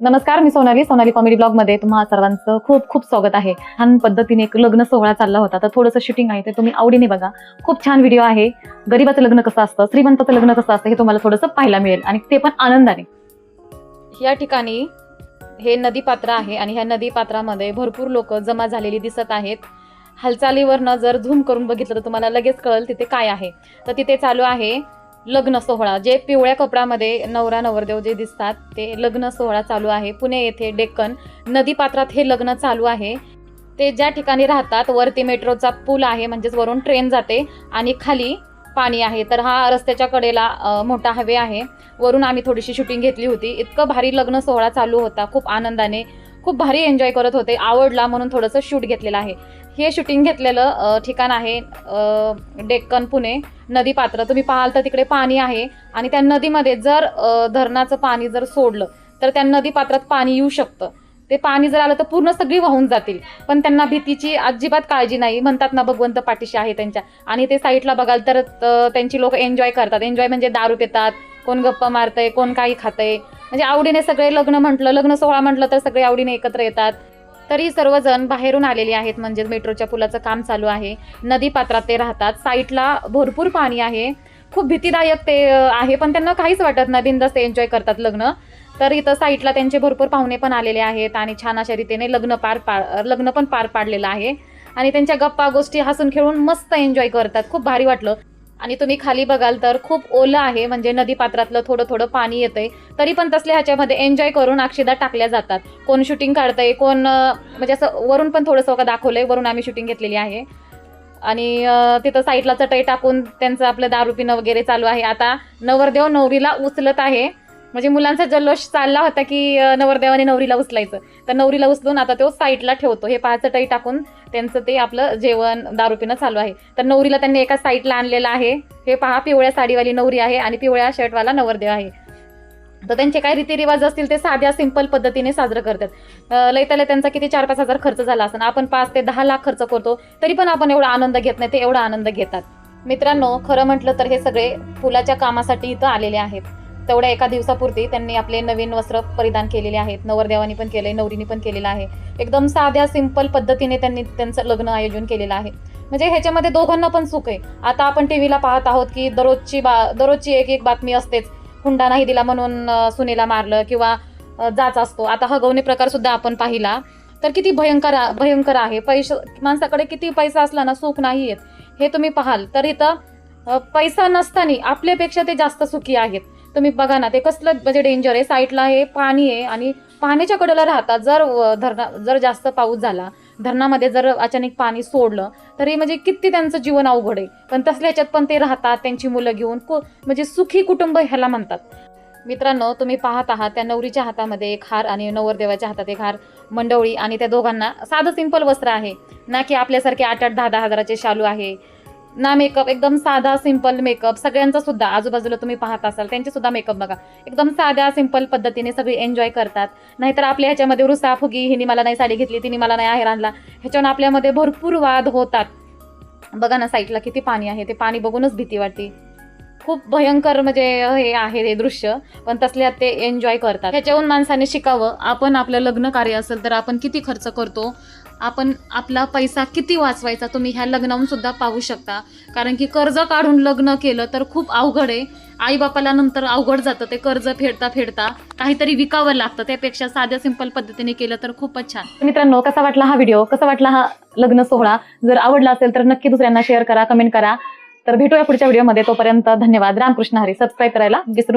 नमस्कार मी सोनाली. सोनाली कॉमेडी ब्लॉगमध्ये तुम्हा सर्वांचं खूप खूप स्वागत आहे. छान पद्धतीने एक लग्न सोहळा चालला होता. तर थोडंसं शूटिंग आहे ते तुम्ही आवडीने बघा. खूप छान व्हिडिओ आहे. गरीबाचं लग्न कसं असतं? श्रीमंताचं लग्न कसं असतं? हे तुम्हाला थोडंसं पाहायला मिळेल. आणि ते पण आनंदाने. या ठिकाणी हे नदी पात्र आहे आणि ह्या नदी पात्रामध्ये भरपूर लोक जमा झालेली दिसत आहेत. हालचालीवरनं जर झूम करून बघितलं तर तुम्हाला लगेच कळेल तिथे काय आहे. तर तिथे चालू आहे लग्न सोहळा जे पिवळ्या कपड्यामध्ये नवरा नवरदेव जे दिसतात ते लग्न सोहळा चालू आहे. पुणे येथे डेक्कन नदीपात्रात हे लग्न चालू आहे. ते ज्या ठिकाणी राहतात वरती मेट्रोचा पूल आहे म्हणजेच वरून ट्रेन जाते आणि खाली पाणी आहे. तर हा रस्त्याच्या कडेला मोठा हवे आहे. वरून आम्ही थोडीशी शूटिंग घेतली होती. इतकं भारी लग्न सोहळा चालू होता. खूप आनंदाने खूप भारी एन्जॉय करत होते. आवडला म्हणून थोडंसं शूट घेतलेलं आहे. हे शूटिंग घेतलेलं ठिकाण आहे डेक्कन पुणे. नदी पात्र. तुम्ही पाहाल तर तिकडे पाणी आहे. आणि त्या नदीमध्ये जर धरणाचं पाणी जर सोडलं तर त्या नदी पात्रात पाणी येऊ शकतं. ते पाणी जर आलं तर पूर्ण सगळी वाहून जातील. पण त्यांना भीतीची अजिबात काळजी नाही. म्हणतात ना भगवंत पाठीशी आहे त्यांच्या. आणि ते साईडला बघाल तर त्यांची लोक एन्जॉय करतात. एन्जॉय म्हणजे दारू पितात कोण गप्पा मारतंय कोण काही खातंय. म्हणजे आवडीने सगळे लग्न म्हटलं लग्न सोहळा म्हटलं तर सगळे आवडीने एकत्र येतात. तरी सर्वजण बाहेरून आलेले आहेत म्हणजे मेट्रोच्या पुलाचं काम चालू आहे. नदी पात्रात ते राहतात. साईटला भरपूर पाणी आहे. खूप भीतीदायक ते आहे पण त्यांना काहीच वाटत नाही. बिंदस्त एन्जॉय करतात लग्न. तर इथं साईटला त्यांचे भरपूर पाहुणे पण आलेले आहेत आणि छान अशा रीतीने लग्न पार पा लग्न पण पार पाडलेलं आहे. आणि त्यांच्या गप्पा गोष्टी हसून खेळून मस्त एन्जॉय करतात. खूप भारी वाटलं. आणि तुम्ही खाली बघाल तर खूप ओलं आहे म्हणजे नदी पात्रातलं थोडं थोडं पाणी येतंय. तरी पण तसल्या ह्याच्यामध्ये एन्जॉय करून अक्षदा टाकल्या जातात. कोण शूटिंग काढतंय कोण म्हणजे असं वरून पण थोडंसं का दाखवलंय वरून आम्ही शूटिंग घेतलेली आहे. आणि तिथं साईडला चटई टाकून त्यांचं आपलं दारू पिणं वगैरे चालू आहे. आता नवरदेव नवरीला उचलत आहे. म्हणजे मुलांचा जल्लोष चालला होता की नवरदेवाने नवरीला उचलायचं. तर नवरीला उचलून आता तो साईडला ठेवतो. हे पहा टाई टाकून त्यांचं ते आपलं जेवण दारू पिणं चालू आहे. तर नवरीला त्यांनी एका साईडला आणलेलं आहे. हे पहा पिवळ्या साडीवाली नवरी आहे आणि पिवळ्या शर्टवाला नवरदेव आहे. तर त्यांचे काय रीतिरिवाज असतील ते साध्या सिंपल पद्धतीने साजरं करतात. अं, त्यांचा किती चार पाच हजार खर्च झाला असताना आपण पाच ते दहा लाख खर्च करतो तरी पण आपण एवढा आनंद घेत नाही. ते एवढा आनंद घेतात. मित्रांनो खरं म्हटलं तर हे सगळे फुलाच्या कामासाठी इथं आलेले आहेत. तेवढ्या एका दिवसापुरती त्यांनी आपले नवीन वस्त्र परिधान केलेले आहेत. नवरदेवानी पण केले नवरीने पण केलेलं आहे. एकदम साध्या सिंपल पद्धतीने त्यांनी त्यांचं लग्न आयोजन केलेलं आहे. म्हणजे ह्याच्यामध्ये दोघांना पण सुख आहे. आता आपण टीव्हीला पाहत आहोत की दररोजची बा दररोजची एक एक बातमी असतेच. हुंडा नाही दिला म्हणून सुनेला मारलं किंवा जाच असतो. आता हगवणे प्रकार सुद्धा आपण पाहिला. तर किती भयंकर भयंकर आहे. पैसे माणसाकडे किती पैसा असला ना सुख नाही आहेत हे तुम्ही पाहाल. तर इथं पैसा नसताना आपल्यापेक्षा ते जास्त सुखी आहेत. तुम्ही बघा ना ते कसलं म्हणजे डेंजर आहे. साईडला हे पाणी आहे आणि पाण्याच्या कडेला राहतात. जर धरणा जर जास्त पाऊस झाला धरणामध्ये जर अचानक पाणी सोडलं तरी म्हणजे किती त्यांचं जीवन अवघड आहे. पण तसल्या ह्याच्यात पण ते राहतात त्यांची मुलं घेऊन. म्हणजे सुखी कुटुंब ह्याला म्हणतात. मित्रांनो तुम्ही पाहत आहात त्या नवरीच्या हातामध्ये एक हार आणि नवरदेवाच्या हातात एक हार मंडवळी आणि त्या दोघांना साधं सिंपल वस्त्र आहे. ना की आपल्यासारखे आठ आठ दहा दहा हजाराचे शालू आहे. ना मेकअप एकदम साधा सिंपल मेकअप सगळ्यांचा सुद्धा आजूबाजूला तुम्ही पाहत असाल त्यांचे सुद्धा मेकअप बघा. एकदम साध्या सिंपल पद्धतीने सगळी एन्जॉय करतात. नाहीतर आपल्या ह्याच्यामध्ये रुसा फुगी हिने मला नाही साडी घेतली तिने मला नाही आहेर आणला. ह्याच्यावर आपल्यामध्ये भरपूर वाद होतात. बघा ना साईडला किती पाणी आहे ते पाणी बघूनच भीती वाटते. खूप भयंकर म्हणजे हे आहे हे दृश्य पण तसल्यात ते एन्जॉय करतात. ह्याच्याहून माणसाने शिकावं आपण आपलं लग्न कार्य असेल तर आपण किती खर्च करतो आपण आपला पैसा किती वाचवायचा? तुम्ही ह्या लग्नाहून सुद्धा पाहू शकता. कारण की कर्ज काढून लग्न केलं तर खूप अवघड आहे. आईबापाला नंतर अवघड जातं. ते कर्ज फेडता फेडता काहीतरी विकावं लागतं. त्यापेक्षा साध्या सिंपल पद्धतीने केलं तर खूपच छान. मित्रांनो कसा वाटला हा व्हिडिओ कसा वाटला हा लग्न सोहळा? जर आवडला असेल तर नक्की दुसऱ्यांना शेअर करा कमेंट करा. तर भेटूया पुढच्या व्हिडिओमध्ये तोपर्यंत धन्यवाद. रामकृष्ण हरी. सबस्क्राईब करायला विसरू नका.